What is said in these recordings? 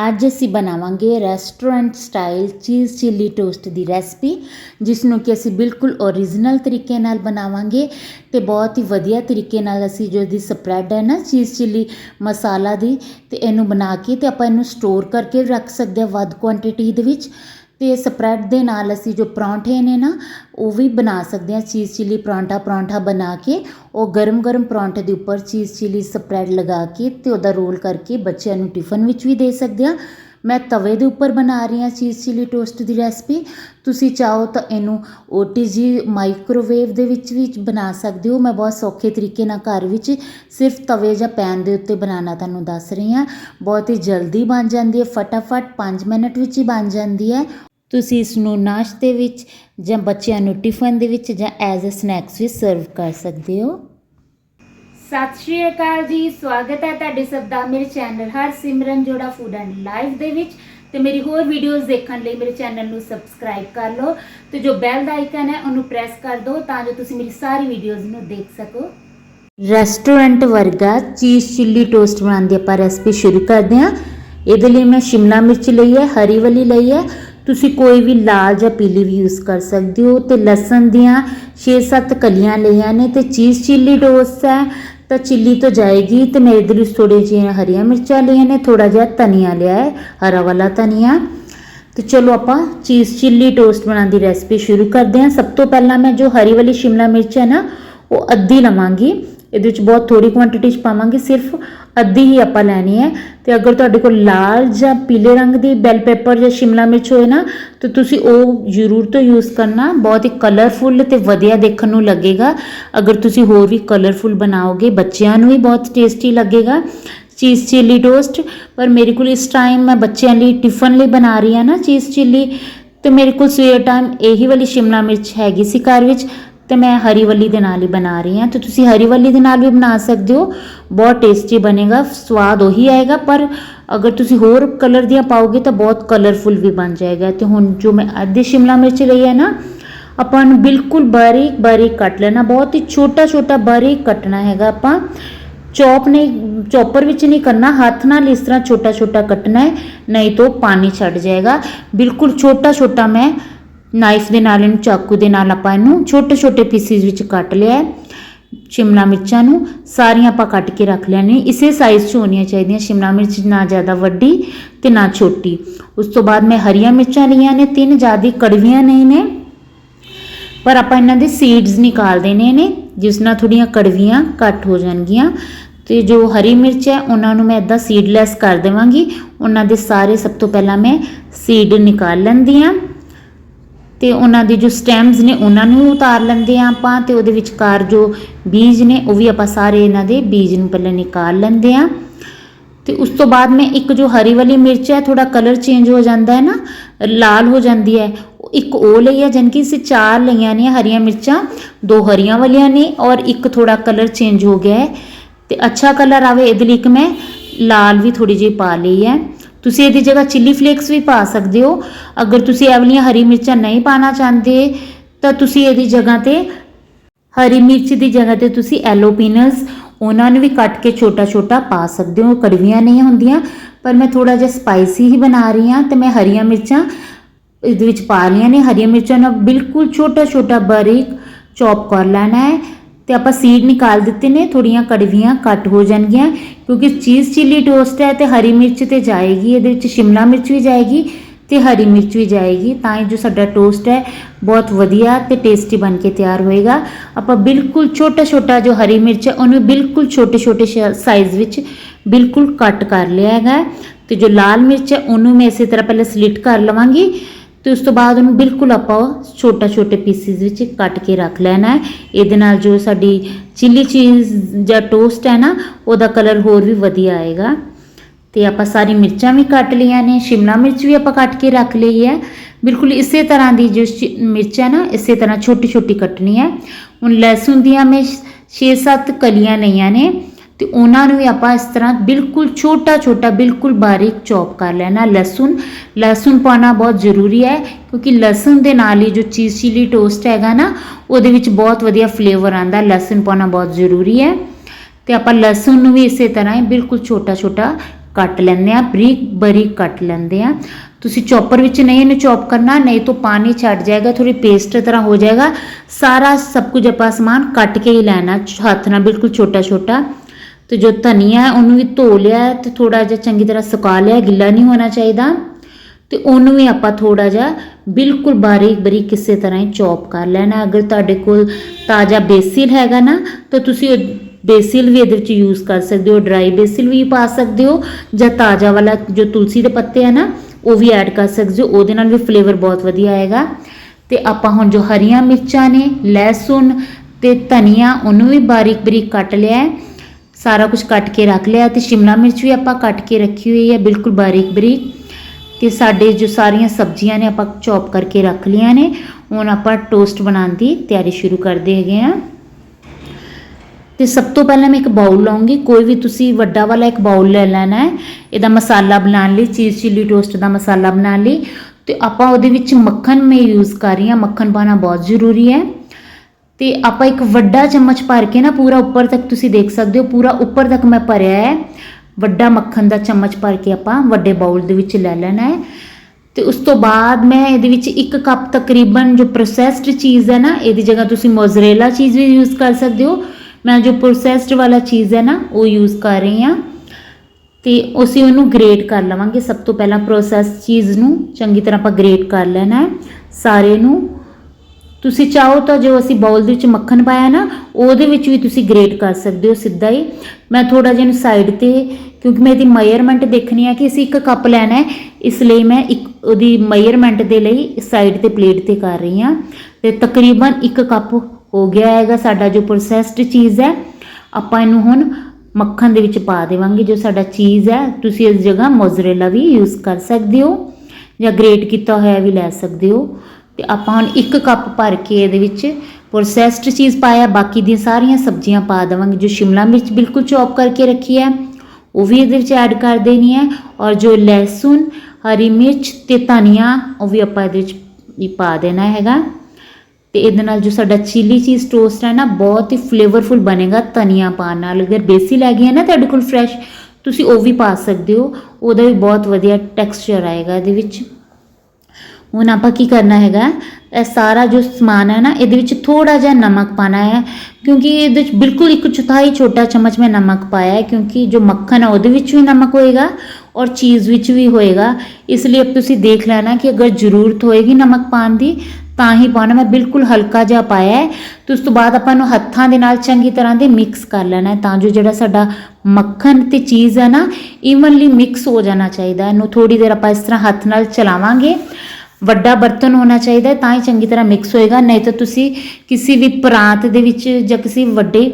ਅੱਜ ਅਸੀਂ ਬਣਾਵਾਂਗੇ restaurant style cheese chilli toast ਦੀ ਰੈਸਪੀ ਜਿਸ ਨੂੰ ਕਿ ਅਸੀਂ ਬਿਲਕੁਲ ਓਰੀਜਨਲ ਤਰੀਕੇ ਨਾਲ ਬਣਾਵਾਂਗੇ ਤੇ ਬਹੁਤ ਹੀ ਵਧੀਆ ਤਰੀਕੇ ਨਾਲ ਅਸੀਂ ਜੋ ਦੀ ਸਪਰੈਡ ਹੈ ਨਾ ਚੀਜ਼ ਚਿੱਲੀ ਮਸਾਲਾ ਦੀ, ਤੇ ਇਹਨੂੰ ਬਣਾ ਕੇ ਤੇ ਆਪਾਂ ਇਹਨੂੰ ਸਟੋਰ ਕਰਕੇ ਰੱਖ ਸਕਦੇ ਹਾਂ ਵੱਧ ਕੁਆਂਟੀਟੀ ਦੇ ਵਿੱਚ। ਅਤੇ ਸਪਰੈਡ ਦੇ ਨਾਲ ਅਸੀਂ ਜੋ ਪਰੌਂਠੇ ਨੇ ਨਾ, ਉਹ ਵੀ ਬਣਾ ਸਕਦੇ ਹਾਂ ਚੀਜ਼ ਚਿੱਲੀ ਪਰੌਂਠਾ ਪਰੌਂਠਾ ਬਣਾ ਕੇ, ਉਹ ਗਰਮ ਗਰਮ ਪਰੌਂਠੇ ਦੇ ਉੱਪਰ ਚੀਜ਼ ਚਿੱਲੀ ਸਪਰੈਡ ਲਗਾ ਕੇ ਅਤੇ ਉਹਦਾ ਰੋਲ ਕਰਕੇ ਬੱਚਿਆਂ ਨੂੰ ਟਿਫਨ ਵਿੱਚ ਵੀ ਦੇ ਸਕਦੇ ਹਾਂ। ਮੈਂ ਤਵੇ ਦੇ ਉੱਪਰ ਬਣਾ ਰਹੀ ਹਾਂ ਚੀਜ਼ ਚਿੱਲੀ ਟੋਸਟ ਦੀ ਰੈਸਪੀ ਤੁਸੀਂ ਚਾਹੋ ਤਾਂ ਇਹਨੂੰ ਓਟੀਜੀ ਮਾਈਕ੍ਰੋਵੇਵ ਦੇ ਵਿੱਚ ਵੀ ਬਣਾ ਸਕਦੇ ਹੋ। ਮੈਂ ਬਹੁਤ ਸੌਖੇ ਤਰੀਕੇ ਨਾਲ ਘਰ ਵਿੱਚ ਸਿਰਫ ਤਵੇ ਜਾਂ ਪੈਨ ਦੇ ਉੱਤੇ ਬਣਾਉਣਾ ਤੁਹਾਨੂੰ ਦੱਸ ਰਹੀ ਹਾਂ। ਬਹੁਤ ਹੀ ਜਲਦੀ ਬਣ ਜਾਂਦੀ ਹੈ, ਫਟਾਫਟ 5 ਮਿੰਟ ਵਿੱਚ ਹੀ ਬਣ ਜਾਂਦੀ ਹੈ। ਤੁਸੀਂ ਇਸ ਨੂੰ ਨਾਸ਼ਤੇ ਵਿੱਚ ਜਾਂ ਬੱਚਿਆਂ ਨੂੰ ਟਿਫਨ ਦੇ ਵਿੱਚ ਜਾਂ ਐਜ਼ ਅ ਸਨੈਕਸ ਵੀ ਸਰਵ ਕਰ ਸਕਦੇ ਹੋ। ਸਤਿ ਸ਼੍ਰੀ ਅਕਾਲ ਜੀ ਸਵਾਗਤ ਹੈ ਤੁਹਾਡੇ ਸਭ ਦਾ ਮੇਰੇ ਚੈਨਲ ਹਰ ਸਿਮਰਨ ਜੋੜਾ ਫੂਡ ਐਂਡ ਲਾਈਫ ਦੇ ਵਿੱਚ ਤੇ ਮੇਰੀ ਹੋਰ ਵੀਡੀਓਜ਼ ਦੇਖਣ ਲਈ ਮੇਰੇ ਚੈਨਲ ਨੂੰ ਸਬਸਕ੍ਰਾਈਬ ਕਰ ਲਓ ਤੇ ਜੋ ਬੈਲ ਦਾ ਆਈਕਨ ਹੈ ਉਹਨੂੰ ਪ੍ਰੈਸ ਕਰ ਦਿਓ ਤਾਂ ਜੋ ਤੁਸੀਂ ਮੇਰੀ ਸਾਰੀ ਵੀਡੀਓਜ਼ ਨੂੰ ਦੇਖ ਸਕੋ। ਰੈਸਟੋਰੈਂਟ ਵਰਗਾ ਚੀਜ਼ ਚਿੱਲੀ ਟੋਸਟ ਬਣਾਉਣ ਦੀ ਆਪਾਂ ਰੈਸਪੀ ਸ਼ੁਰੂ ਕਰਦੇ ਹਾਂ। ਇਹਦੇ ਲਈ ਮੈਂ ਸ਼ਿਮਲਾ ਮਿਰਚ ਲਈ ਹੈ ਹਰੀ ਵਾਲੀ ਲਈ ਹੈ। ਤੁਸੀਂ ਕੋਈ ਵੀ ਲਾਲ ਜਾਂ ਪੀਲੀ ਵੀ ਯੂਜ਼ ਕਰ ਸਕਦੇ ਹੋ ਤੇ ਲਸਣ ਦੀਆਂ 6-7 ਕਲੀਆਂ ਲਈਆਂ ਨੇ ਤੇ ਚੀਜ਼ ਚਿੱਲੀ ਟੋਸਟ ਹੈ, ਤਾਂ ਚਿੱਲੀ ਤੋਂ ਜਾਏਗੀ ਤੇ ਮੈਂ ਇਹਦੇ ਵਿੱਚ ਥੋੜੇ ਜਿਹੀਆਂ ਹਰੀਆਂ ਮਿਰਚਾਂ ਲਈਆਂ ਨੇ ਥੋੜਾ ਜਿਹਾ ਧਨੀਆ ਲਿਆ ਹੈ, ਹਰਾ ਵਾਲਾ ਧਨੀਆ। ਤੇ ਚਲੋ ਆਪਾਂ ਚੀਜ਼ ਚਿੱਲੀ ਟੋਸਟ ਬਣਾਉਣ ਦੀ ਰੈਸਪੀ ਸ਼ੁਰੂ ਕਰਦੇ ਹਾਂ। ਸਭ ਤੋਂ ਪਹਿਲਾਂ ਮੈਂ ਜੋ ਹਰੀ ਵਾਲੀ ਸ਼ਿਮਲਾ ਮਿਰਚ ਹੈ ਨਾ, ਉਹ ਅੱਧੀ ਲਵਾਂਗੀ। ਇਹਦੇ ਵਿੱਚ ਬਹੁਤ ਥੋੜੀ ਕੁਆਂਟੀਟੀ ਚ ਪਾਵਾਂਗੇ, ਸਿਰਫ ਅੱਧੀ ਹੀ ਆਪਾਂ ਲੈਣੀ ਹੈ। ਤੇ ਅਗਰ ਤੁਹਾਡੇ ਕੋਲ ਲਾਲ ਜਾਂ ਪੀਲੇ ਰੰਗ ਦੀ ਬੈਲ ਪੇਪਰ ਜਾਂ ਸ਼ਿਮਲਾ ਮਿਰਚ ਹੋਏ ਨਾ, ਤਾਂ ਤੁਸੀਂ ਉਹ ਜ਼ਰੂਰ ਤੋਂ ਯੂਜ਼ ਕਰਨਾ। ਬਹੁਤ ਹੀ ਕਲਰਫੁੱਲ ਤੇ ਵਧੀਆ ਦੇਖਣ ਨੂੰ ਲੱਗੇਗਾ। ਅਗਰ ਤੁਸੀਂ ਹੋਰ ਵੀ ਕਲਰਫੁੱਲ ਬਣਾਓਗੇ, ਬੱਚਿਆਂ ਨੂੰ ਵੀ ਬਹੁਤ ਟੇਸਟੀ ਲੱਗੇਗਾ। ਚੀਜ਼ ਚਿੱਲੀ ਟੋਸਟ ਪਰ ਮੇਰੇ ਕੋਲ ਇਸ ਟਾਈਮ ਮੈਂ ਬੱਚਿਆਂ ਲਈ ਟਿਫਨ ਲਈ ਬਣਾ ਰਹੀ ਹਾਂ ਨਾ ਚੀਜ਼ ਚਿੱਲੀ ਤੇ ਮੇਰੇ ਕੋਲ ਸਵੇਰ ਟਾਈਮ ਇਹੀ ਵਾਲੀ ਸ਼ਿਮਲਾ ਮਿਰਚ ਹੈਗੀ ਸੀ ਘਰ ਵਿੱਚ। ਤੇ ਮੈਂ ਹਰੀ ਵਾਲੀ ਦੇ ਨਾਲ ਹੀ ਬਣਾ ਰਹੀ ਹਾਂ ਤੇ ਤੁਸੀਂ ਹਰੀ ਵਾਲੀ ਦੇ ਨਾਲ ਵੀ ਬਣਾ ਸਕਦੇ ਹੋ ਬਹੁਤ ਟੇਸਟੀ ਬਣੇਗਾ ਸਵਾਦ ਉਹੀ ਆਏਗਾ ਪਰ ਅਗਰ ਤੁਸੀਂ ਹੋਰ ਕਲਰ ਦੀਆਂ ਪਾਓਗੇ ਤਾਂ ਬਹੁਤ ਕਲਰਫੁਲ ਵੀ ਬਣ ਜਾਏਗਾ ਤੇ ਹੁਣ ਜੋ ਮੈਂ ਅੱਧੀ ਸ਼ਿਮਲਾ ਮਿਰਚ ਲਈ ਹੈ ਨਾ ਆਪਾਂ ਨੂੰ ਬਿਲਕੁਲ ਬਾਰੀਕ ਬਾਰੀਕ ਕੱਟ ਲੈਣਾ ਬਹੁਤ ਹੀ ਛੋਟਾ ਛੋਟਾ ਬਾਰੀਕ ਕੱਟਣਾ ਹੈਗਾ ਆਪਾਂ ਚੌਪ ਨਹੀਂ ਚੌਪਰ ਵਿੱਚ ਨਹੀਂ ਕਰਨਾ ਹੱਥ ਨਾਲ ਇਸ ਤਰ੍ਹਾਂ ਛੋਟਾ ਛੋਟਾ ਕੱਟਣਾ ਹੈ ਨਹੀਂ ਤਾਂ ਪਾਣੀ ਛੱਡ ਜਾਏਗਾ ਬਿਲਕੁਲ ਛੋਟਾ ਛੋਟਾ ਮੈਂ ਨਾਈਫ ਦੇ ਨਾਲ ਇਹਨੂੰ, ਚਾਕੂ ਦੇ ਨਾਲ ਆਪਾਂ ਇਹਨੂੰ ਛੋਟੇ ਛੋਟੇ ਪੀਸਿਸ ਵਿੱਚ ਕੱਟ ਲਿਆ ਸ਼ਿਮਲਾ ਮਿਰਚਾਂ ਨੂੰ ਸਾਰੀਆਂ ਆਪਾਂ ਕੱਟ ਕੇ ਰੱਖ ਲੈਣੇ ਇਸੇ ਸਾਈਜ਼ 'ਚ ਹੋਣੀਆਂ ਚਾਹੀਦੀਆਂ। ਸ਼ਿਮਲਾ ਮਿਰਚ ਨਾ ਜ਼ਿਆਦਾ ਵੱਡੀ ਤੇ ਨਾ ਛੋਟੀ। ਉਸ ਤੋਂ ਬਾਅਦ ਮੈਂ ਹਰੀਆਂ ਮਿਰਚਾਂ ਲਈਆਂ ਨੇ। ਤਿੰਨ ਜ਼ਿਆਦਾ ਕੜਵੀਆਂ ਨਹੀਂ ਨੇ। ਪਰ ਆਪਾਂ ਇਹਨਾਂ ਦੇ ਸੀਡਸ ਨਿਕਾਲ ਦੇਣੇ ਨੇ, ਜਿਸ ਨਾਲ ਥੋੜੀਆਂ ਕੜਵੀਆਂ ਘੱਟ ਹੋ ਜਾਣਗੀਆਂ। ਤੇ ਜੋ ਹਰੀ ਮਿਰਚ ਹੈ, ਉਹਨਾਂ ਨੂੰ ਮੈਂ ਇਦਾਂ ਸੀਡਲੈਸ ਕਰ ਦੇਵਾਂਗੀ। ਉਹਨਾਂ ਦੇ ਸਾਰੇ ਸਭ ਤੋਂ ਪਹਿਲਾਂ ਮੈਂ ਸੀਡ ਨਿਕਾਲ ਲੈਂਦੀ ਆ ਤੇ ਉਹਨਾਂ ਦੇ ਜੋ ਸਟੈਮਸ ਨੇ, ਉਹਨਾਂ ਨੂੰ ਉਤਾਰ ਲੈਂਦੇ ਆ ਆਪਾਂ ਤੇ ਉਹਦੇ ਵਿਚਕਾਰ ਜੋ ਬੀਜ ਨੇ, ਉਹ ਵੀ ਆਪਾਂ ਸਾਰੇ ਇਹਨਾਂ ਦੇ ਬੀਜ ਨੂੰ ਪਹਿਲਾਂ ਨਿਕਾਲ ਲੈਂਦੇ ਆ ਤੇ ਉਸ ਤੋਂ ਬਾਅਦ ਮੈਂ ਇੱਕ ਜੋ ਹਰੀ ਵਾਲੀ ਮਿਰਚ ਹੈ ਥੋੜਾ ਕਲਰ ਚੇਂਜ ਹੋ ਜਾਂਦਾ ਹੈ ਨਾ, ਲਾਲ ਹੋ ਜਾਂਦੀ ਹੈ। ਇੱਕ ਉਹ ਲਈ ਹੈ ਜਨਕੀ ਅਸੀਂ ਚਾਰ ਲਈਆਂ ਨੇ ਹਰੀਆਂ ਮਿਰਚਾਂ, ਦੋ ਹਰੀਆਂ ਵਾਲੀਆਂ ਨੇ ਔਰ ਇੱਕ ਥੋੜਾ ਕਲਰ ਚੇਂਜ ਹੋ ਗਿਆ ਹੈ। ਤੇ ਅੱਛਾ ਕਲਰ ਆਵੇ ਇਹਦੇ ਲਈ ਇੱਕ ਮੈਂ ਲਾਲ ਵੀ ਥੋੜੀ ਜਿਹੀ ਪਾ ਲਈ ਹੈ। ਤੁਸੀਂ ਇਹਦੀ ਜਗ੍ਹਾ ਚਿੱਲੀ ਫਲੇਕਸ ਵੀ ਪਾ ਸਕਦੇ ਹੋ। ਅਗਰ ਤੁਸੀਂ ਇਹ ਵਾਲੀਆਂ ਹਰੀ ਮਿਰਚਾਂ ਨਹੀਂ ਪਾਣਾ ਚਾਹੁੰਦੇ, ਤਾਂ ਤੁਸੀਂ ਇਹਦੀ ਜਗ੍ਹਾ ਤੇ ਹਰੀ ਮਿਰਚ ਦੀ ਜਗ੍ਹਾ ਤੇ ਤੁਸੀਂ ਐਲੋ ਪੀਨਸ ਉਹਨਾਂ ਨੂੰ ਵੀ ਕੱਟ ਕੇ ਛੋਟਾ ਛੋਟਾ ਪਾ ਸਕਦੇ ਹੋ। ਕੜਵੀਆਂ ਨਹੀਂ ਹੁੰਦੀਆਂ, ਪਰ ਮੈਂ ਥੋੜਾ ਜਿਹਾ ਸਪਾਈਸੀ ਹੀ ਬਣਾ ਰਹੀ ਹਾਂ ਤੇ ਮੈਂ ਹਰੀਆਂ ਮਿਰਚਾਂ ਇਹਦੇ ਵਿੱਚ ਪਾ ਲਈਆਂ ਨੇ। ਹਰੀਆਂ ਮਿਰਚਾਂ ਨੂੰ ਬਿਲਕੁਲ ਛੋਟਾ ਛੋਟਾ ਬਾਰੀਕ ਚੌਪ ਕਰ ਲੈਣਾ ਹੈ। ਤੇ ਆਪਾਂ ਸੀਡ ਨਿਕਾਲ ਦਿੱਤੇ ਨੇ ਥੋੜੀਆਂ ਕੜਵੀਆਂ ਕੱਟ ਹੋ ਜਾਣਗੀਆਂ, ਕਿਉਂਕਿ ਚੀਜ਼ ਚਿੱਲੀ ਟੋਸਟ ਹੈ ਤੇ ਹਰੀ ਮਿਰਚ ਤੇ ਜਾਏਗੀ, ਇਹਦੇ ਵਿੱਚ ਸ਼ਿਮਲਾ ਮਿਰਚ ਵੀ ਜਾਏਗੀ ਤੇ ਹਰੀ ਮਿਰਚ ਵੀ ਜਾਏਗੀ, ਤਾਂ ਇਹ ਜੋ ਸਾਡਾ ਟੋਸਟ ਹੈ, ਬਹੁਤ ਵਧੀਆ ਤੇ ਟੇਸਟੀ ਬਣ ਕੇ ਤਿਆਰ ਹੋਏਗਾ। ਆਪਾਂ ਬਿਲਕੁਲ ਛੋਟਾ ਛੋਟਾ ਜੋ ਹਰੀ ਮਿਰਚ ਹੈ, ਉਹਨੂੰ ਬਿਲਕੁਲ ਛੋਟੇ ਛੋਟੇ ਸਾਈਜ਼ ਵਿੱਚ ਬਿਲਕੁਲ ਕੱਟ ਕਰ ਲਿਆ ਹੈਗਾ ਤੇ ਜੋ ਲਾਲ ਮਿਰਚ ਹੈ, ਉਹਨੂੰ ਮੈਂ ਇਸੇ ਤਰ੍ਹਾਂ ਪਹਿਲਾਂ ਸਲਿਟ ਕਰ ਲਵਾਂਗੀ ਤੇ ਉਸ ਤੋਂ ਬਾਅਦ ਉਹਨੂੰ ਬਿਲਕੁਲ ਆਪਾਂ ਛੋਟਾ ਛੋਟੇ ਪੀਸਿਸ ਵਿੱਚ ਕੱਟ ਕੇ ਰੱਖ ਲੈਣਾ ਹੈ। ਇਹਦੇ ਨਾਲ ਜੋ ਸਾਡੀ ਚਿੱਲੀ ਚੀਜ਼ ਜਾਂ ਟੋਸਟ ਹੈ ਨਾ, ਉਹਦਾ ਕਲਰ ਹੋਰ ਵੀ ਵਧੀਆ ਆਏਗਾ। ਤੇ ਆਪਾਂ ਸਾਰੀ ਮਿਰਚਾਂ ਵੀ ਕੱਟ ਲਈਆਂ ਨੇ, ਸ਼ਿਮਲਾ ਮਿਰਚ ਵੀ ਆਪਾਂ ਕੱਟ ਕੇ ਰੱਖ ਲਈ ਹੈ। ਬਿਲਕੁਲ ਇਸੇ ਤਰ੍ਹਾਂ ਦੀ ਜੋ ਸ਼ਿ- ਮਿਰਚ ਹੈ ਨਾ, ਇਸੇ ਤਰ੍ਹਾਂ ਛੋਟੀ ਛੋਟੀ ਕੱਟਣੀ ਹੈ। ਹੁਣ ਲਸਣ ਦੀਆਂ ਮੈਂ 6-7 ਕਲੀਆਂ ਲਈਆਂ ਨੇ। ਤੇ ਉਹਨਾਂ ਨੂੰ ਵੀ ਆਪਾਂ ਇਸ ਤਰ੍ਹਾਂ ਬਿਲਕੁਲ ਛੋਟਾ ਛੋਟਾ ਬਿਲਕੁਲ ਬਾਰੀਕ ਚੌਪ ਕਰ ਲੈਣਾ। ਲਸਣ ਲਸਣ ਪਾਉਣਾ ਬਹੁਤ ਜ਼ਰੂਰੀ ਹੈ, ਕਿਉਂਕਿ ਲਸਣ ਦੇ ਨਾਲ ਹੀ ਜੋ ਚੀਜ਼ ਚਿਲੀ ਟੋਸਟ ਹੈਗਾ ਨਾ, ਉਹਦੇ ਵਿੱਚ ਬਹੁਤ ਵਧੀਆ ਫਲੇਵਰ ਆਂਦਾ ਲਸਣ ਪਾਉਣਾ ਬਹੁਤ ਜ਼ਰੂਰੀ ਹੈ। ਤੇ ਆਪਾਂ ਲਸਣ ਨੂੰ ਵੀ ਇਸੇ ਤਰ੍ਹਾਂ ਹੀ ਬਿਲਕੁਲ ਛੋਟਾ ਛੋਟਾ ਕੱਟ ਲੈਂਦੇ ਆ ਬਰੀਕ ਬਰੀਕ ਕੱਟ ਲੈਂਦੇ ਆ ਤੁਸੀਂ ਚੌਪਰ ਵਿੱਚ ਨਹੀਂ ਇਹਨੂੰ ਚੌਪ ਕਰਨਾ, ਨਹੀਂ ਤਾਂ ਪਾਣੀ ਛੱਡ ਜਾਏਗਾ ਥੋੜੀ ਪੇਸਟ ਤਰ੍ਹਾਂ ਹੋ ਜਾਏਗਾ। ਸਾਰਾ ਸਭ ਕੁਝ ਆਪਾਂ ਸਮਾਨ ਕੱਟ ਕੇ ਹੀ ਲੈਣਾ, ਹੱਥ ਨਾਲ ਬਿਲਕੁਲ ਛੋਟਾ ਛੋਟਾ। ਤੇ ਜੋ ਧਨੀਆ ਹੈ, ਉਹਨੂੰ ਵੀ ਧੋ ਲਿਆ ਹੈ ਤੇ ਥੋੜਾ ਜਿਹਾ ਚੰਗੀ ਤਰ੍ਹਾਂ ਸੁਕਾ ਲਿਆ ਗਿੱਲਾ ਨਹੀਂ ਹੋਣਾ ਚਾਹੀਦਾ। ਤੇ ਉਹਨੂੰ ਵੀ ਆਪਾਂ ਥੋੜਾ ਜਿਹਾ ਬਿਲਕੁਲ ਬਾਰੀਕ ਬਰੀਕ ਕਿਸੇ ਤਰ੍ਹਾਂ ਹੀ ਚੌਪ ਕਰ ਲੈਣਾ। ਅਗਰ ਤੁਹਾਡੇ ਕੋਲ ਤਾਜ਼ਾ ਬੇਸਿਲ ਹੈਗਾ ਨਾ, ਤਾਂ ਤੁਸੀਂ ਉਹ ਬੇਸਿਲ ਵੀ ਇਹਦੇ ਵਿੱਚ ਯੂਜ਼ ਕਰ ਸਕਦੇ ਹੋ ਡਰਾਈ ਬੇਸਿਲ ਵੀ ਪਾ ਸਕਦੇ ਹੋ, ਜਾਂ ਤਾਜ਼ਾ ਵਾਲਾ ਜੋ ਤੁਲਸੀ ਦੇ ਪੱਤੇ ਆ ਨਾ, ਉਹ ਵੀ ਐਡ ਕਰ ਸਕਦੇ ਹੋ। ਉਹਦੇ ਨਾਲ ਵੀ ਫਲੇਵਰ ਬਹੁਤ ਵਧੀਆ ਆਏਗਾ। ਤੇ ਆਪਾਂ ਹੁਣ ਜੋ ਹਰੀਆਂ ਮਿਰਚਾਂ ਨੇ, ਲਹਿਸੁਨ ਤੇ ਧਨੀਆ, ਉਹਨੂੰ ਵੀ ਬਾਰੀਕ ਬਰੀਕ ਕੱਟ ਲਿਆ ਹੈ। ਸਾਰਾ ਕੁਝ ਕੱਟ ਕੇ ਰੱਖ ਲਿਆ ਤੇ ਸ਼ਿਮਲਾ ਮਿਰਚ ਵੀ ਆਪਾਂ ਕੱਟ ਕੇ ਰੱਖੀ ਹੋਈ ਹੈ, ਬਿਲਕੁਲ ਬਾਰੀਕ ਬਾਰੀਕ। ਤੇ ਸਾਡੇ ਜੋ ਸਾਰੀਆਂ ਸਬਜ਼ੀਆਂ ਨੇ ਆਪਾਂ ਚੌਪ ਕਰਕੇ ਰੱਖ ਲਈਆਂ ਨੇ, ਹੁਣ ਆਪਾਂ ਟੋਸਟ ਬਣਾਉਣ ਦੀ ਤਿਆਰੀ ਸ਼ੁਰੂ ਕਰਦੇ ਹੈਗੇ ਆ ਤੇ ਸਭ ਤੋਂ ਪਹਿਲਾਂ ਮੈਂ ਇੱਕ ਬਾਉਲ ਲਵਾਂਗੀ ਕੋਈ ਵੀ ਤੁਸੀਂ ਵੱਡਾ ਵਾਲਾ ਇੱਕ ਬਾਉਲ ਲੈ ਲੈਣਾ ਹੈ, ਇਹਦਾ ਮਸਾਲਾ ਬਣਾਉਣ ਲਈ, ਚੀਜ਼ ਚਿੱਲੀ ਟੋਸਟ ਦਾ ਮਸਾਲਾ ਬਣਾਉਣ ਲਈ। ਤੇ ਆਪਾਂ ਉਹਦੇ ਵਿੱਚ ਮੱਖਣ ਮੈਂ ਯੂਜ਼ ਕਰ ਰਹੀ ਹਾਂ, ਮੱਖਣ ਪਾਣਾ ਬਹੁਤ ਜ਼ਰੂਰੀ ਹੈ। ਤੇ ਆਪਾਂ ਇੱਕ ਵੱਡਾ ਚਮਚ ਭਰ ਕੇ ਨਾ ਪੂਰਾ ਉੱਪਰ ਤੱਕ ਤੁਸੀਂ ਦੇਖ ਸਕਦੇ ਹੋ, ਪੂਰਾ ਉੱਪਰ ਤੱਕ ਮੈਂ ਭਰਿਆ ਹੈ। ਵੱਡਾ ਮੱਖਣ ਦਾ ਚਮਚ ਭਰ ਕੇ ਆਪਾਂ ਵੱਡੇ ਬਾਉਲ ਦੇ ਵਿੱਚ ਲੈ ਲੈਣਾ ਹੈ। ਤੇ ਉਸ ਤੋਂ ਬਾਅਦ ਮੈਂ ਇਹਦੇ ਵਿੱਚ ਇੱਕ ਕੱਪ ਤਕਰੀਬਨ ਜੋ ਪ੍ਰੋਸੈਸਡ ਚੀਜ਼ ਹੈ ਨਾ, ਇਹਦੀ ਜਗ੍ਹਾ ਤੁਸੀਂ ਮੋਜ਼ਰੇਲਾ ਚੀਜ਼ ਵੀ ਯੂਜ਼ ਕਰ ਸਕਦੇ ਹੋ। ਮੈਂ ਜੋ ਪ੍ਰੋਸੈਸਡ ਵਾਲਾ ਚੀਜ਼ ਹੈ ਨਾ, ਉਹ ਯੂਜ਼ ਕਰ ਰਹੀ ਹਾਂ। ਤੇ ਅਸੀਂ ਉਹਨੂੰ ਗ੍ਰੇਟ ਕਰ ਲਵਾਂਗੇ। ਸਭ ਤੋਂ ਪਹਿਲਾਂ ਪ੍ਰੋਸੈਸ ਚੀਜ਼ ਨੂੰ ਚੰਗੀ ਤਰ੍ਹਾਂ ਆਪਾਂ ਗ੍ਰੇਟ ਕਰ ਲੈਣਾ ਹੈ। ਸਾਰੇ ਨੂੰ ਤੁਸੀਂ ਚਾਹੋ ਤਾਂ ਜੋ ਅਸੀਂ ਬਾਉਲ ਦੇ ਵਿੱਚ ਮੱਖਣ ਪਾਇਆ ਨਾ, ਉਹਦੇ ਵਿੱਚ ਵੀ ਤੁਸੀਂ ਗ੍ਰੇਟ ਕਰ ਸਕਦੇ ਹੋ ਸਿੱਧਾ ਹੀ। ਮੈਂ ਥੋੜਾ ਜਿਹਾ ਨੂੰ ਸਾਈਡ ਤੇ, ਕਿਉਂਕਿ ਮੈਂ ਇਹਦੀ ਮੈਜ਼ਰਮੈਂਟ ਦੇਖਣੀ ਹੈ ਕਿ ਅਸੀਂ ਇੱਕ ਕੱਪ ਲੈਣਾ ਹੈ, ਇਸ ਲਈ ਮੈਂ ਇੱਕ ਉਹਦੀ ਮੈਜ਼ਰਮੈਂਟ ਦੇ ਲਈ ਸਾਈਡ ਤੇ ਪਲੇਟ ਤੇ ਕਰ ਰਹੀ ਹਾਂ। ਤੇ ਤਕਰੀਬਨ ਇੱਕ ਕੱਪ ਹੋ ਗਿਆ ਹੈਗਾ ਸਾਡਾ ਜੋ ਪ੍ਰੋਸੈਸਡ ਚੀਜ਼ ਹੈ, ਆਪਾਂ ਇਹਨੂੰ ਹੁਣ ਮੱਖਣ ਦੇ ਵਿੱਚ ਪਾ ਦੇਵਾਂਗੇ, ਜੋ ਸਾਡਾ ਚੀਜ਼ ਹੈ, ਤੁਸੀਂ ਇਸ ਜਗ੍ਹਾ ਮੋਜ਼ਰੇਲਾ ਵੀ ਯੂਜ਼ ਕਰ ਸਕਦੇ ਹੋ ਜਾਂ ਗ੍ਰੇਟ ਕੀਤਾ ਹੋਇਆ ਵੀ ਲੈ ਸਕਦੇ ਹੋ। ਤੇ ਆਪਾਂ ਹੁਣ ਇੱਕ ਕੱਪ ਭਰ ਕੇ ਇਹਦੇ ਵਿੱਚ ਪ੍ਰੋਸੈਸਡ ਚੀਜ਼ ਪਾਇਆ, ਬਾਕੀ ਦੀਆਂ ਸਾਰੀਆਂ ਸਬਜ਼ੀਆਂ ਪਾ ਦੇਵਾਂਗੇ, ਜੋ ਸ਼ਿਮਲਾ ਮਿਰਚ ਬਿਲਕੁਲ ਚੌਪ ਕਰਕੇ ਰੱਖੀ ਹੈ, ਉਹ ਵੀ ਇਹਦੇ ਵਿੱਚ ਐਡ ਕਰ ਦੇਣੀ ਹੈ, ਔਰ ਜੋ ਲਹਿਸੁਨ, ਹਰੀ ਮਿਰਚ ਤੇ ਧਨੀਆ, ਉਹ ਵੀ ਆਪਾਂ ਇਹਦੇ ਵਿੱਚ ਪਾ ਦੇਣਾ ਹੈਗਾ। ਤੇ ਇਹਦੇ ਨਾਲ ਜੋ ਸਾਡਾ ਚਿੱਲੀ ਚੀਜ਼ ਟੋਸਟ ਹੈ ਨਾ, ਬਹੁਤ ਹੀ ਫਲੇਵਰਫੁਲ ਬਣੇਗਾ, ਧਨੀਆ ਪਾਣ ਨਾਲ। ਅਗਰ ਬੇਸਿਲ ਹੈਗੀ ਹੈ ਨਾ ਤੁਹਾਡੇ ਕੋਲ ਫਰੈਸ਼ ਤੁਸੀਂ ਉਹ ਵੀ ਪਾ ਸਕਦੇ ਹੋ, ਉਹਦਾ ਵੀ ਬਹੁਤ ਵਧੀਆ ਟੈਕਸਚਰ ਆਏਗਾ ਇਹਦੇ ਵਿੱਚ। ਹੁਣ ਆਪਾਂ ਕੀ ਕਰਨਾ ਹੈਗਾ? ਇਹ ਸਾਰਾ ਜੋ ਸਮਾਨ ਹੈ ਨਾ, ਇਹਦੇ ਵਿੱਚ ਥੋੜਾ ਜਿਹਾ ਨਮਕ ਪਾਣਾ ਹੈ, ਕਿਉਂਕਿ ਇਹਦੇ ਵਿੱਚ ਬਿਲਕੁਲ ਇੱਕ ਚੌਥਾਈ ਛੋਟਾ ਚਮਚ ਮੈਂ ਨਮਕ ਪਾਇਆ ਹੈ, ਕਿਉਂਕਿ ਜੋ ਮੱਖਣ ਹੈ, ਉਹਦੇ ਵਿੱਚ ਵੀ ਨਮਕ ਹੋਏਗਾ ਔਰ ਚੀਜ਼ ਵਿੱਚ ਵੀ ਹੋਏਗਾ। ਇਸ ਲਈ ਅਬ ਤੁਸੀਂ ਦੇਖ ਲੈਣਾ ਕਿ ਅਗਰ ਜ਼ਰੂਰਤ ਹੋਏਗੀ ਨਮਕ ਪਾਣ ਦੀ, ਤਾਂ ਹੀ ਪਾਉਣਾ। ਮੈਂ ਬਿਲਕੁਲ ਹਲਕਾ ਜਿਹਾ ਪਾਇਆ ਹੈ। ਤੇ ਉਸ ਤੋਂ ਬਾਅਦ ਆਪਾਂ ਨੂੰ ਹੱਥਾਂ ਦੇ ਨਾਲ ਚੰਗੀ ਤਰ੍ਹਾਂ ਦੇ ਮਿਕਸ ਕਰ ਲੈਣਾ ਤਾਂ ਜੋ ਜਿਹੜਾ ਸਾਡਾ ਮੱਖਣ ਤੇ ਚੀਜ਼ ਹੈ ਨਾ ਈਵਨਲੀ ਮਿਕਸ ਹੋ ਜਾਣਾ ਚਾਹੀਦਾ ਇਹਨੂੰ ਥੋੜੀ ਦੇਰ ਆਪਾਂ ਇਸ ਤਰ੍ਹਾਂ ਹੱਥ ਨਾਲ ਚਲਾਵਾਂਗੇ। ਵੱਡਾ ਬਰਤਨ ਹੋਣਾ ਚਾਹੀਦਾ ਤਾਂ ਹੀ ਚੰਗੀ ਤਰ੍ਹਾਂ ਮਿਕਸ ਹੋਏਗਾ। ਨਹੀਂ ਤਾਂ ਤੁਸੀਂ ਕਿਸੇ ਵੀ ਪਰਾਤ ਦੇ ਵਿੱਚ ਜਾਂ ਕਿਸੇ ਵੱਡੇ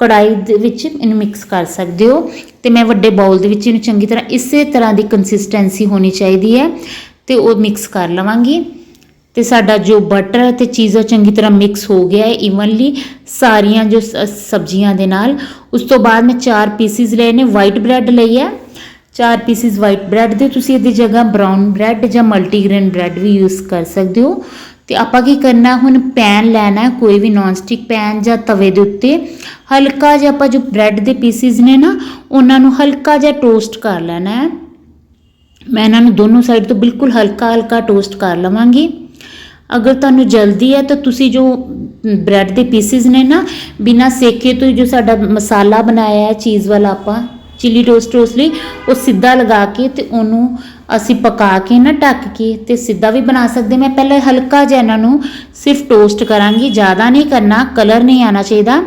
ਕੜਾਈ ਦੇ ਵਿੱਚ ਇਹਨੂੰ ਮਿਕਸ ਕਰ ਸਕਦੇ ਹੋ। ਤੇ ਮੈਂ ਵੱਡੇ ਬਾਉਲ ਦੇ ਵਿੱਚ ਇਹਨੂੰ ਚੰਗੀ ਤਰ੍ਹਾਂ ਇਸੇ ਤਰ੍ਹਾਂ ਦੀ ਕੰਸਿਸਟੈਂਸੀ ਹੋਣੀ ਚਾਹੀਦੀ ਹੈ ਤੇ ਉਹ ਮਿਕਸ ਕਰ ਲਵਾਂਗੀ। ਤੇ ਸਾਡਾ ਜੋ ਬਟਰ ਤੇ ਚੀਜ਼ਾਂ ਚੰਗੀ ਤਰ੍ਹਾਂ ਮਿਕਸ ਹੋ ਗਿਆ ਹੈ ਇਵਨਲੀ ਸਾਰੀਆਂ ਜੋ ਸਬਜ਼ੀਆਂ ਦੇ ਨਾਲ। ਉਸ ਤੋਂ ਬਾਅਦ ਮੈਂ ਚਾਰ ਪੀਸਿਸ ਲਏ ਨੇ ਵਾਈਟ ਬ੍ਰੈਡ ਲਈ ਹੈ। ਚਾਰ ਪੀਸਿਸ ਵਾਈਟ ਬ੍ਰੈਡ ਦੇ, ਤੁਸੀਂ ਇਹਦੀ ਜਗ੍ਹਾ ਬ੍ਰਾਊਨ ਬ੍ਰੈਡ ਜਾਂ ਮਲਟੀਗ੍ਰੇਨ ਬ੍ਰੈਡ ਵੀ ਯੂਜ਼ ਕਰ ਸਕਦੇ ਹੋ। ਤੇ ਆਪਾਂ ਕੀ ਕਰਨਾ, ਹੁਣ ਪੈਨ ਲੈਣਾ, ਕੋਈ ਵੀ ਨੌਨ ਸਟਿਕ ਪੈਨ ਜਾਂ ਤਵੇ ਦੇ ਉੱਤੇ। ਹਲਕਾ ਜਿਹਾ ਆਪਾਂ ਜੋ ਬ੍ਰੈਡ ਦੇ ਪੀਸਿਸ ਨੇ ਨਾ, ਉਹਨਾਂ ਨੂੰ ਹਲਕਾ ਜਿਹਾ ਟੋਸਟ ਕਰ ਲੈਣਾ ਹੈ। ਮੈਂ ਇਹਨਾਂ ਨੂੰ ਦੋਨੋਂ ਸਾਈਡ ਤੋਂ ਬਿਲਕੁਲ ਹਲਕਾ ਹਲਕਾ ਟੋਸਟ ਕਰ ਲਵਾਂਗੀ। ਅਗਰ ਤੁਹਾਨੂੰ ਜਲਦੀ ਹੈ ਤਾਂ ਤੁਸੀਂ ਜੋ ਬ੍ਰੈਡ ਦੇ ਪੀਸਿਸ ਨੇ ਨਾ, ਬਿਨਾ ਸੇਕੇ ਤੋਂ ਹੀ ਜੋ ਸਾਡਾ ਮਸਾਲਾ ਬਣਾਇਆ ਹੈ, ਚੀਜ਼ ਵਾਲਾ ਆਪਾਂ ਚਿੱਲੀ ਟੋਸਟ ਉਸ ਲਈ, ਉਹ ਸਿੱਧਾ ਲਗਾ ਕੇ ਤੇ ਉਹਨੂੰ ਅਸੀਂ ਪਕਾ ਕੇ ਨਾ ਢੱਕ ਕੇ ਤੇ ਸਿੱਧਾ ਵੀ ਬਣਾ ਸਕਦੇ ਮੈਂ ਪਹਿਲਾਂ ਹਲਕਾ ਜਿਹਾ ਇਹਨਾਂ ਨੂੰ ਸਿਰਫ ਟੋਸਟ ਕਰਾਂਗੀ, ਜ਼ਿਆਦਾ ਨਹੀਂ ਕਰਨਾ, ਕਲਰ ਨਹੀਂ ਆਣਾ ਚਾਹੀਦਾ।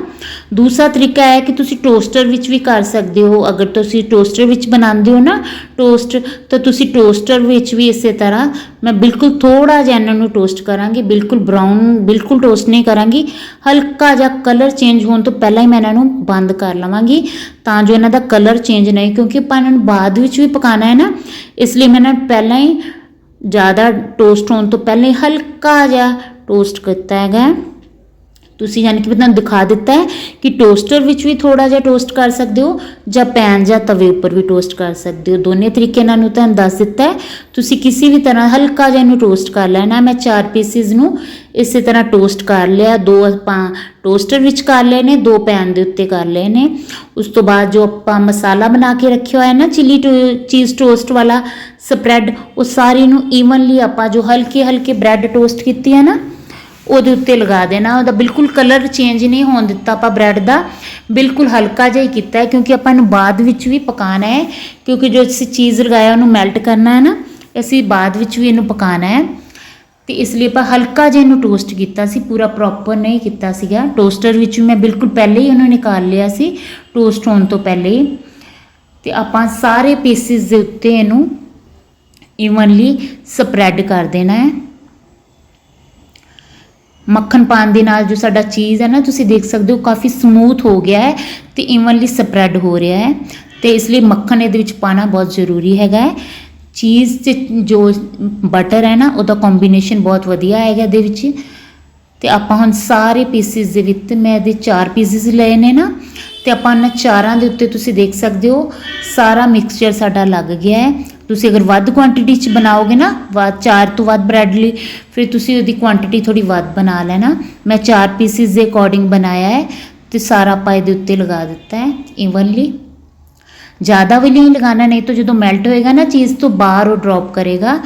ਦੂਸਰਾ ਤਰੀਕਾ ਹੈ ਕਿ ਤੁਸੀਂ ਟੋਸਟਰ ਵਿੱਚ ਵੀ ਕਰ ਸਕਦੇ ਹੋ। ਅਗਰ ਤੁਸੀਂ ਟੋਸਟਰ ਵਿੱਚ ਬਣਾਉਂਦੇ ਹੋ ਨਾ ਟੋਸਟ, ਤਾਂ ਤੁਸੀਂ ਟੋਸਟਰ ਵਿੱਚ ਵੀ ਇਸੇ ਤਰ੍ਹਾਂ ਮੈਂ ਬਿਲਕੁਲ ਥੋੜਾ ਜਿਹਾ ਇਹਨਾਂ ਨੂੰ ਟੋਸਟ ਕਰਾਂਗੀ, ਬਿਲਕੁਲ ਬਰਾਊਨ, ਬਿਲਕੁਲ ਟੋਸਟ ਨਹੀਂ ਕਰਾਂਗੀ। ਹਲਕਾ ਜਿਹਾ ਕਲਰ ਚੇਂਜ ਹੋਣ ਤੋਂ ਪਹਿਲਾਂ ਹੀ ਮੈਂ ਇਹਨਾਂ ਨੂੰ ਬੰਦ ਕਰ ਲਵਾਂਗੀ, ਤਾਂ ਜੋ ਇਹਨਾਂ ਦਾ ਕਲਰ ਚੇਂਜ ਨਹੀਂ ਕਿਉਂਕਿ ਆਪਾਂ ਇਹਨਾਂ ਨੂੰ ਬਾਅਦ ਵਿੱਚ ਵੀ ਪਕਾਣਾ ਹੈ ਨਾ, ਇਸ ਲਈ ਮੈਂ ਇਹਨਾਂ ਪਹਿਲਾਂ ਹੀ ਜ਼ਿਆਦਾ ਟੋਸਟ ਹੋਣ ਤੋਂ ਪਹਿਲਾਂ ਹੀ ਹਲਕਾ ਜਿਹਾ ਟੋਸਟ ਕੀਤਾ ਹੈਗਾ। ਤੁਸੀਂ ਯਾਨੀ ਕਿ ਮੈਂ ਤੁਹਾਨੂੰ ਦਿਖਾ ਦਿੱਤਾ ਹੈ ਕਿ ਟੋਸਟਰ ਵਿੱਚ ਵੀ ਥੋੜਾ ਜਿਹਾ ਟੋਸਟ ਕਰ ਸਕਦੇ ਹੋ ਜਾਂ ਪੈਨ ਜਾਂ ਤਵੇ ਉੱਪਰ ਵੀ ਟੋਸਟ ਕਰ ਸਕਦੇ ਹੋ। ਦੋਨੇ ਤਰੀਕੇ ਨਾਲ ਨੂੰ ਤੁਹਾਨੂੰ ਦੱਸ ਦਿੱਤਾ ਹੈ। ਤੁਸੀਂ ਕਿਸੇ ਵੀ ਤਰ੍ਹਾਂ ਹਲਕਾ ਜਿਹਾ ਇਹਨੂੰ ਟੋਸਟ ਕਰ ਲੈਣਾ ਮੈਂ ਚਾਰ ਪੀਸਿਸ ਨੂੰ ਇਸੇ ਤਰ੍ਹਾਂ ਟੋਸਟ ਕਰ ਲਿਆ। ਦੋ ਆਪਾਂ ਟੋਸਟਰ ਵਿੱਚ ਕਰ ਲਏ ਨੇ, ਦੋ ਪੈਨ ਦੇ ਉੱਤੇ ਕਰ ਲਏ ਨੇ। ਉਸ ਤੋਂ ਬਾਅਦ ਜੋ ਆਪਾਂ ਮਸਾਲਾ ਬਣਾ ਕੇ ਰੱਖਿਆ ਹੋਇਆ ਨਾ ਚਿੱਲੀ ਚੀਜ਼ ਟੋਸਟ ਵਾਲਾ ਸਪਰੈਡ ਉਹ ਸਾਰੀ ਨੂੰ ਈਵਨਲੀ ਆਪਾਂ ਜੋ ਹਲਕੇ ਹਲਕੇ ਬ੍ਰੈਡ ਟੋਸਟ ਕੀਤੀ ਹੈ ਨਾ ਉਹਦੇ ਉੱਤੇ ਲਗਾ ਦੇਣਾ, ਉਹਦਾ ਬਿਲਕੁਲ ਕਲਰ ਚੇਂਜ ਨਹੀਂ ਹੋਣ ਦਿੱਤਾ ਆਪਾਂ ਬ੍ਰੈਡ ਦਾ। ਬਿਲਕੁਲ ਹਲਕਾ ਜਿਹਾ ਹੀ ਕੀਤਾ ਕਿਉਂਕਿ ਆਪਾਂ ਇਹਨੂੰ ਬਾਅਦ ਵਿੱਚ ਵੀ ਪਕਾਉਣਾ ਹੈ, ਕਿਉਂਕਿ ਜੋ ਅਸੀਂ ਚੀਜ਼ ਲਗਾਇਆ ਉਹਨੂੰ ਮੈਲਟ ਕਰਨਾ ਹੈ ਨਾ, ਅਸੀਂ ਬਾਅਦ ਵਿੱਚ ਵੀ ਇਹਨੂੰ ਪਕਾਉਣਾ ਹੈ। ਤੇ ਇਸ ਲਈ ਆਪਾਂ ਹਲਕਾ ਜਿਹਾ ਇਹਨੂੰ ਟੋਸਟ ਕੀਤਾ ਸੀ, ਪੂਰਾ ਪ੍ਰੋਪਰ ਨਹੀਂ ਕੀਤਾ ਸੀਗਾ। ਟੋਸਟਰ ਵਿੱਚ ਮੈਂ ਬਿਲਕੁਲ ਪਹਿਲੇ ਹੀ ਉਹਨੂੰ ਨਿਕਾਲ ਲਿਆ ਸੀ ਟੋਸਟ ਹੋਣ ਤੋਂ ਪਹਿਲੇ ਹੀ। ਤੇ ਆਪਾਂ ਸਾਰੇ ਪੀਸਿਸ ਦੇ ਉੱਤੇ ਇਹਨੂੰ ਇਵਨਲੀ ਸਪਰੈਡ ਕਰ ਦੇਣਾ ਹੈ। ਮੱਖਣ ਪਾਣ ਦੇ ਨਾਲ ਜੋ ਸਾਡਾ ਚੀਜ਼ ਹੈ ਨਾ, ਤੁਸੀਂ ਦੇਖ ਸਕਦੇ ਹੋ ਕਾਫੀ ਸਮੂਥ ਹੋ ਗਿਆ ਹੈ ਤੇ ਇਵਨਲੀ ਸਪਰੈਡ ਹੋ ਰਿਹਾ ਹੈ ਤੇ ਇਸ ਲਈ ਮੱਖਣ ਇਹਦੇ ਵਿੱਚ ਪਾਣਾ ਬਹੁਤ ਜ਼ਰੂਰੀ ਹੈਗਾ ਹੈ। ਚੀਜ਼ ਤੇ ਜੋ ਬਟਰ ਹੈ ਨਾ, ਉਹਦਾ ਕੰਬੀਨੇਸ਼ਨ ਬਹੁਤ ਵਧੀਆ ਹੈਗਾ ਇਹਦੇ ਵਿੱਚ। ਤੇ ਆਪਾਂ ਹੁਣ ਸਾਰੇ ਪੀਸਿਸ ਦੇ ਵਿੱਚ, ਮੈਂ ਇਹਦੇ ਚਾਰ ਪੀਸਿਸ ਲਏ ਨੇ ਨਾ, ਤੇ ਆਪਾਂ ਇਹਨਾਂ ਚਾਰਾਂ ਦੇ ਉੱਤੇ ਤੁਸੀਂ ਦੇਖ ਸਕਦੇ ਹੋ, ਸਾਰਾ ਮਿਕਸਚਰ ਸਾਡਾ ਲੱਗ ਗਿਆ ਹੈ। ਤੁਸੀਂ ਅਗਰ ਵੱਧ ਕੁਆਂਟੀਟੀ ਚ ਬਣਾਓਗੇ ਨਾ, ਵੱਧ ਚਾਰ ਤੋਂ ਵੱਧ ਬ੍ਰੈਡ ਲਈ, ਫਿਰ ਤੁਸੀਂ ਉਹਦੀ ਕੁਆਂਟੀਟੀ ਥੋੜੀ ਵੱਧ ਬਣਾ ਲੈਣਾ। ਮੈਂ ਚਾਰ ਪੀਸਿਸ ਦੇ ਅਕੋਰਡਿੰਗ ਬਣਾਇਆ ਹੈ ਤੇ ਸਾਰਾ ਆਪਾਂ ਇਹਦੇ ਉੱਤੇ ਲਗਾ ਦਿੱਤਾ ਹੈ ਇਵਨਲੀ ਜ਼ਿਆਦਾ ਵੀ ਨਹੀਂ ਲਗਾਣਾ ਨਹੀਂ ਤਾਂ ਜਦੋਂ ਮੈਲਟ ਹੋਏਗਾ ਨਾ ਚੀਜ਼ ਤੋਂ ਬਾਹਰ ਉਹ ਡ੍ਰੌਪ ਕਰੇਗਾ।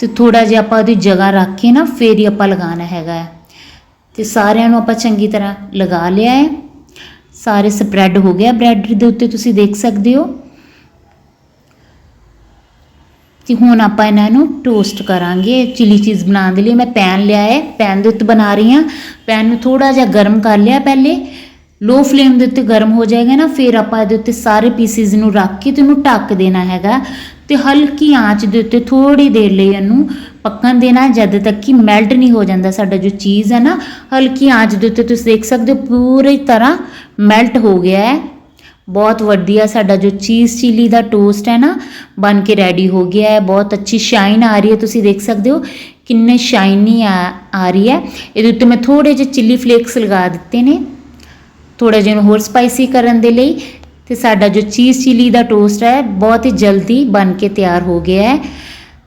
ਤੇ ਥੋੜਾ ਜਿਹਾ ਆਪਾਂ ਉਹਦੀ ਜਗ੍ਹਾ ਰੱਖ ਕੇ ਨਾ, ਫੇਰ ਹੀ ਆਪਾਂ ਲਗਾਣਾ ਹੈਗਾ ਹੈ। ਤੇ ਸਾਰਿਆਂ ਨੂੰ ਆਪਾਂ ਚੰਗੀ ਤਰ੍ਹਾਂ ਲਗਾ ਲਿਆ ਹੈ। ਸਾਰੇ ਸਪਰੈਡ ਹੋ ਗਿਆ ਬ੍ਰੈਡ ਦੇ ਉੱਤੇ, ਤੁਸੀਂ ਦੇਖ ਸਕਦੇ ਹੋ। ਤੇ ਹੁਣ ਆਪਾਂ ਇਹਨਾਂ ਨੂੰ ਟੋਸਟ ਕਰਾਂਗੇ। ਚਿਲੀ ਚੀਜ਼ ਬਣਾਉਣ ਦੇ ਲਈ ਮੈਂ ਪੈਨ ਲਿਆ ਹੈ। ਪੈਨ ਦੇ ਉੱਤੇ ਬਣਾ ਰਹੀ ਹਾਂ। ਪੈਨ ਨੂੰ ਥੋੜਾ ਜਿਹਾ ਗਰਮ ਕਰ ਲਿਆ ਪਹਿਲੇ। ਲੋ ਫਲੇਮ ਦੇ ਉੱਤੇ ਗਰਮ ਹੋ ਜਾਏਗਾ ਨਾ, ਫਿਰ ਆਪਾਂ ਇਹਦੇ ਉੱਤੇ ਸਾਰੇ ਪੀਸਿਸ ਨੂੰ ਰੱਖ ਕੇ ਤੇ ਉਹਨੂੰ ਢੱਕ ਦੇਣਾ ਹੈਗਾ। ਤੇ ਹਲਕੀ ਆਂਚ ਦੇ ਉੱਤੇ ਥੋੜੀ ਦੇਰ ਲਈ ਇਹਨੂੰ ਪੱਕਣ ਦੇਣਾ ਜਦ ਤੱਕ ਕਿ ਮੈਲਟ ਨਹੀਂ ਹੋ ਜਾਂਦਾ ਸਾਡਾ ਜੋ ਚੀਜ਼ ਹੈ ਨਾ। ਹਲਕੀ ਆਂਚ ਦੇ ਉੱਤੇ ਤੁਸੀਂ ਦੇਖ ਸਕਦੇ ਹੋ, ਪੂਰੀ ਤਰ੍ਹਾਂ ਮੈਲਟ ਹੋ ਗਿਆ ਹੈ। ਬਹੁਤ ਵਧੀਆ ਸਾਡਾ ਜੋ ਚੀਜ਼ ਚਿੱਲੀ ਦਾ ਟੋਸਟ ਹੈ ਨਾ, ਬਣ ਕੇ ਰੈਡੀ ਹੋ ਗਿਆ ਹੈ। ਬਹੁਤ ਅੱਛੀ ਸ਼ਾਈਨ ਆ ਰਹੀ ਹੈ। ਤੁਸੀਂ ਦੇਖ ਸਕਦੇ ਹੋ ਕਿੰਨੇ ਸ਼ਾਈਨੀ ਆ ਆ ਰਹੀ ਹੈ। ਇਹਦੇ ਉੱਤੇ ਮੈਂ ਥੋੜੇ ਜਿਹੇ ਚਿੱਲੀ ਫਲੇਕਸ ਲਗਾ ਦਿੱਤੇ ਨੇ। ਥੋੜਾ ਜਿਹਾ ਇਹਨੂੰ ਹੋਰ ਸਪਾਈਸੀ ਕਰਨ ਦੇ ਲਈ। ਤੇ ਸਾਡਾ ਜੋ ਚੀਜ਼ ਚਿੱਲੀ ਦਾ ਟੋਸਟ ਹੈ, ਬਹੁਤ ਹੀ ਜਲਦੀ ਬਣ ਕੇ ਤਿਆਰ ਹੋ ਗਿਆ ਹੈ।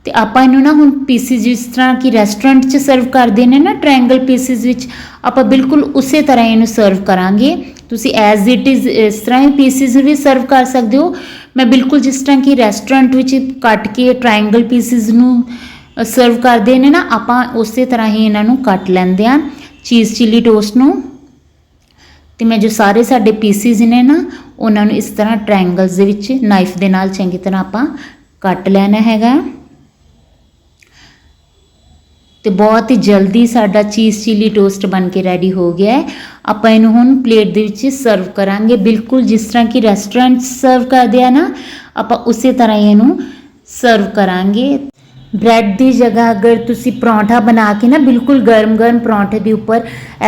ਤੇ ਆਪਾਂ ਇਹਨੂੰ ਨਾ ਹੁਣ ਪੀਸਿਸ ਜਿਸ ਤਰ੍ਹਾਂ ਕਿ ਰੈਸਟੋਰੈਂਟ 'ਚ ਸਰਵ ਕਰਦੇ ਨੇ ਨਾ ਟ੍ਰਾਇੰਗਲ ਪੀਸਿਸ ਵਿੱਚ, ਆਪਾਂ ਬਿਲਕੁਲ ਉਸੇ ਤਰ੍ਹਾਂ ਇਹਨੂੰ ਸਰਵ ਕਰਾਂਗੇ। ਤੁਸੀਂ ਐਜ਼ ਇਟ ਇਜ਼ ਇਸ ਤਰ੍ਹਾਂ ਹੀ ਪੀਸਿਸ ਵੀ ਸਰਵ ਕਰ ਸਕਦੇ ਹੋ। ਮੈਂ ਬਿਲਕੁਲ ਜਿਸ ਤਰ੍ਹਾਂ ਕਿ ਰੈਸਟੋਰੈਂਟ ਵਿੱਚ ਕੱਟ ਕੇ ਟ੍ਰਾਇੰਗਲ ਪੀਸਿਸ ਨੂੰ ਸਰਵ ਕਰਦੇ ਨੇ ਨਾ, ਆਪਾਂ ਉਸੇ ਤਰ੍ਹਾਂ ਹੀ ਇਹਨਾਂ ਨੂੰ ਕੱਟ ਲੈਂਦੇ ਆ ਚੀਜ਼ ਚਿੱਲੀ ਟੋਸਟ ਨੂੰ। ਤੇ ਮੈਂ ਜੋ ਸਾਰੇ ਸਾਡੇ ਪੀਸਿਸ ਨੇ ਨਾ, ਉਹਨਾਂ ਨੂੰ ਇਸ ਤਰ੍ਹਾਂ ਟ੍ਰਾਇੰਗਲਸ ਦੇ ਵਿੱਚ ਨਾਈਫ ਦੇ ਨਾਲ ਚੰਗੀ ਤਰ੍ਹਾਂ ਆਪਾਂ ਕੱਟ ਲੈਣਾ ਹੈਗਾ। ਤੇ ਬਹੁਤ ਹੀ ਜਲਦੀ ਸਾਡਾ ਚੀਜ਼ ਚਿੱਲੀ ਟੋਸਟ ਬਣ ਕੇ ਰੈਡੀ ਹੋ ਗਿਆ ਹੈ। ਆਪਾਂ ਇਹਨੂੰ ਹੁਣ ਪਲੇਟ ਦੇ ਵਿੱਚ ਸਰਵ ਕਰਾਂਗੇ। ਬਿਲਕੁਲ ਜਿਸ ਤਰ੍ਹਾਂ ਕਿ ਰੈਸਟੋਰੈਂਟ ਸਰਵ ਕਰਦੇ ਆ ਨਾ, ਆਪਾਂ ਉਸੇ ਤਰ੍ਹਾਂ ਹੀ ਇਹਨੂੰ ਸਰਵ ਕਰਾਂਗੇ। ਬ੍ਰੈਡ ਦੀ ਜਗ੍ਹਾ ਅਗਰ ਤੁਸੀਂ ਪਰੌਂਠਾ ਬਣਾ ਕੇ ਨਾ, ਬਿਲਕੁਲ ਗਰਮ-ਗਰਮ ਪਰੌਂਠੇ ਦੇ ਉੱਪਰ,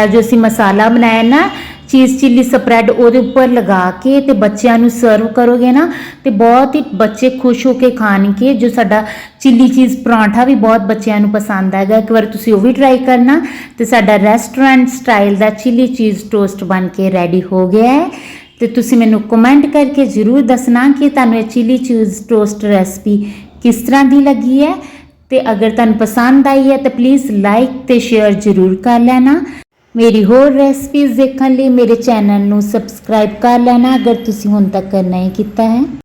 ਇਹ ਜੋ ਅਸੀਂ ਮਸਾਲਾ ਬਣਾਇਆ ਨਾ ਚੀਜ਼ ਚਿੱਲੀ ਸਪਰੈਡ ਉਹਦੇ ਉੱਪਰ ਲਗਾ ਕੇ ਤੇ ਬੱਚਿਆਂ ਨੂੰ ਸਰਵ ਕਰੋਗੇ ਨਾ, ਤੇ ਬਹੁਤ ਹੀ ਬੱਚੇ ਖੁਸ਼ ਹੋ ਕੇ ਖਾਣਗੇ, ਜੋ ਸਾਡਾ ਚਿੱਲੀ ਚੀਜ਼ ਪਰੌਂਠਾ ਵੀ ਬਹੁਤ ਬੱਚਿਆਂ ਨੂੰ ਪਸੰਦ ਆਏਗਾ ਇੱਕ ਵਾਰ ਤੁਸੀਂ ਉਹ ਵੀ ਟਰਾਈ ਕਰਨਾ ਤੇ ਸਾਡਾ ਰੈਸਟੋਰੈਂਟ ਸਟਾਈਲ ਦਾ ਚਿੱਲੀ ਚੀਜ਼ ਟੋਸਟ ਬਣ ਕੇ ਰੈਡੀ ਹੋ ਗਿਆ ਹੈ। ਤੇ ਤੁਸੀਂ ਮੈਨੂੰ ਕਮੈਂਟ ਕਰਕੇ ਜ਼ਰੂਰ ਦੱਸਣਾ ਕਿ ਤੁਹਾਨੂੰ ਇਹ ਚਿੱਲੀ ਚੀਜ਼ ਟੋਸਟ ਰੈਸਪੀ ਕਿਸ ਤਰ੍ਹਾਂ ਦੀ ਲੱਗੀ ਹੈ। ਤੇ ਅਗਰ ਤੁਹਾਨੂੰ ਪਸੰਦ ਆਈ ਹੈ ਤਾਂ ਪਲੀਜ਼ ਲਾਈਕ ਤੇ ਸ਼ੇਅਰ ਜ਼ਰੂਰ ਕਰ ਲੈਣਾ। ਮੇਰੀ ਹੋਰ ਰੈਸਪੀਜ਼ ਦੇਖਣ ਲਈ ਮੇਰੇ ਚੈਨਲ ਨੂੰ ਸਬਸਕ੍ਰਾਈਬ ਕਰ ਲੈਣਾ। ਅਗਰ ਤੁਸੀਂ ਹੁਣ ਤੱਕ ਨਹੀਂ ਕੀਤਾ ਹੈ।